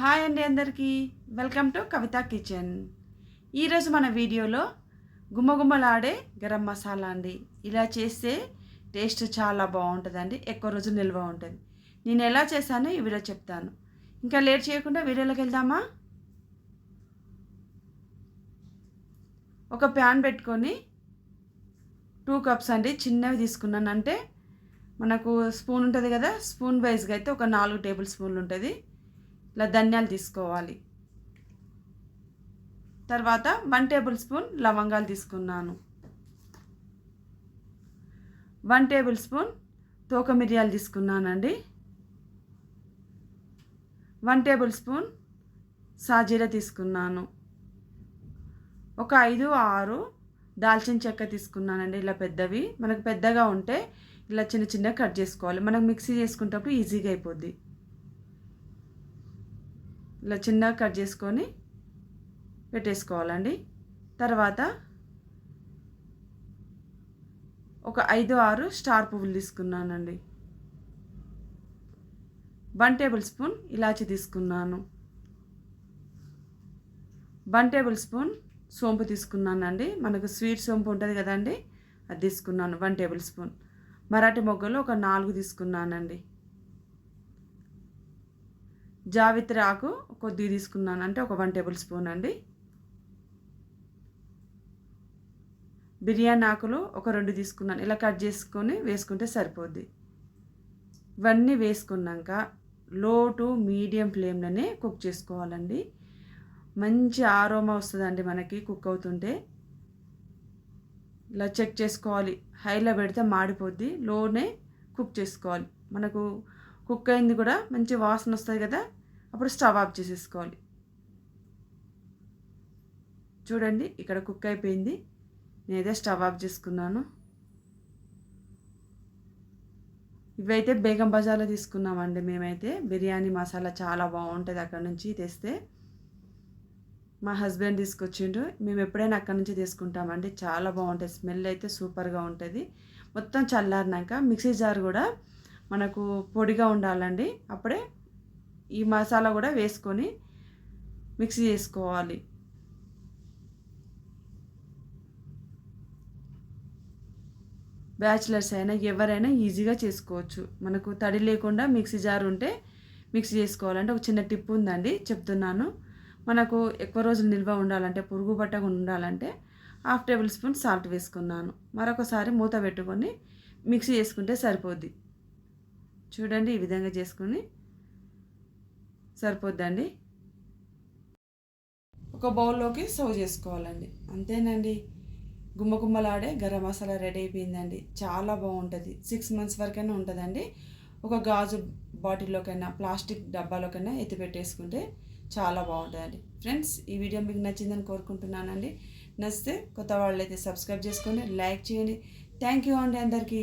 Hi అండి అందరికీ. Welcome to Kavitha kitchen. ఈరోజు మన వీడియోలో గుమ్మగుమ్మలాడే గరం మసాలా అండి. ఇలా చేస్తే టేస్ట్ చాలా బాగుంటుందండి. ఎక్కువ రోజు నిల్వ ఉంటుంది. నేను ఎలా చేశానో ఈ వీడియో చెప్తాను. ఇంకా లేట్ చేయకుండా వీడియోలోకి వెళ్దామా? ఒక ప్యాన్ పెట్టుకొని టూ కప్స్ అండి చిన్నవి తీసుకున్నాను. అంటే మనకు స్పూన్ ఉంటుంది కదా స్పూన్ వైజ్గా అయితే ఒక నాలుగు టేబుల్ స్పూన్లు ఉంటుంది. ఇలా ధనియాలు తీసుకోవాలి. తర్వాత వన్ టేబుల్ స్పూన్ లవంగాలు తీసుకున్నాను. వన్ టేబుల్ స్పూన్ తోక మిరియాలు తీసుకున్నానండి. వన్ టేబుల్ స్పూన్ సాజీర తీసుకున్నాను. ఒక ఐదు ఆరు దాల్చిన చెక్క తీసుకున్నానండి. ఇలా పెద్దవి. మనకు పెద్దగా ఉంటే ఇలా చిన్న చిన్న కట్ చేసుకోవాలి. మనం మిక్సీ చేసుకునేటప్పుడు ఈజీగా అయిపోద్ది. ఇలా చిన్నగా కట్ చేసుకొని పెట్టేసుకోవాలండి. తర్వాత ఒక ఐదు ఆరు స్టార్ పువ్వులు తీసుకున్నానండి. వన్ టేబుల్ స్పూన్ ఇలాచి తీసుకున్నాను. వన్ టేబుల్ స్పూన్ సోంపు తీసుకున్నానండి. మనకు స్వీట్ సోంపు ఉంటుంది కదండి అది తీసుకున్నాను వన్ టేబుల్ స్పూన్. మరాఠీ మొగ్గలు ఒక నాలుగు తీసుకున్నానండి. జావిత్రి ఆకు కొద్దిగా తీసుకున్నాను. అంటే ఒక వన్ టేబుల్ స్పూన్ అండి. బిర్యానీ ఆకులు ఒక రెండు తీసుకున్నాను. ఇలా కట్ చేసుకొని వేసుకుంటే సరిపోద్ది. ఇవన్నీ వేసుకున్నాక లో టు మీడియం ఫ్లేమ్లోనే కుక్ చేసుకోవాలండి. మంచి ఆరోమా వస్తుందండి మనకి కుక్ అవుతుంటే. ఇలా చెక్ చేసుకోవాలి. హైలో పెడితే మాడిపోద్ది. లోనే కుక్ చేసుకోవాలి. మనకు కుక్ అయింది కూడా మంచి వాసన వస్తుంది కదా. అప్పుడు స్టవ్ ఆఫ్ చేసేసుకోవాలి. చూడండి ఇక్కడ కుక్ అయిపోయింది. నేనైతే స్టవ్ ఆఫ్ చేసుకున్నాను. ఇవైతే బేగం బజార్లో తీసుకున్నామండి మేమైతే. బిర్యానీ మసాలా చాలా బాగుంటుంది అక్కడ నుంచి తెస్తే. మా హస్బెండ్ తీసుకొచ్చిండు. మేము ఎప్పుడైనా అక్కడ నుంచి తీసుకుంటామండి. చాలా బాగుంటుంది. స్మెల్ అయితే సూపర్గా ఉంటుంది. మొత్తం చల్లారినాక మిక్సీ జార్ కూడా మనకు పొడిగా ఉండాలండి. అప్పుడే ఈ మసాలా కూడా వేసుకొని మిక్సీ చేసుకోవాలి. బ్యాచిలర్స్ అయినా ఎవరైనా ఈజీగా చేసుకోవచ్చు. మనకు తడి లేకుండా మిక్సీ జార్ ఉంటే మిక్సీ చేసుకోవాలంటే ఒక చిన్న టిప్ ఉందండి చెప్తున్నాను. మనకు ఎక్కువ రోజులు నిల్వ ఉండాలంటే పురుగు పట్టకుండా ఉండాలంటే హాఫ్ టేబుల్ స్పూన్ సాల్ట్ వేసుకున్నాను. మరొకసారి మూత పెట్టుకొని మిక్సీ చేసుకుంటే సరిపోద్ది. చూడండి ఈ విధంగా చేసుకుని సరిపోద్దండి? ఒక బౌల్లోకి సర్వ్ చేసుకోవాలండి. అంతేనండి. గుమ్మ గుమ్మలాడే గరం మసాలా రెడీ అయిపోయిందండి. చాలా బాగుంటుంది. సిక్స్ మంత్స్ వరకైనా ఉంటుందండి. ఒక గాజు బాటిల్లోకైనా ప్లాస్టిక్ డబ్బాలోకైనా ఎత్తి పెట్టేసుకుంటే చాలా బాగుంటుందండి. ఫ్రెండ్స్ ఈ వీడియో మీకు నచ్చిందని కోరుకుంటున్నానండి. నచ్చితే కొత్త వాళ్ళు అయితే సబ్స్క్రైబ్ చేసుకోండి లైక్ చేయండి. థ్యాంక్ యూ అండి అందరికీ.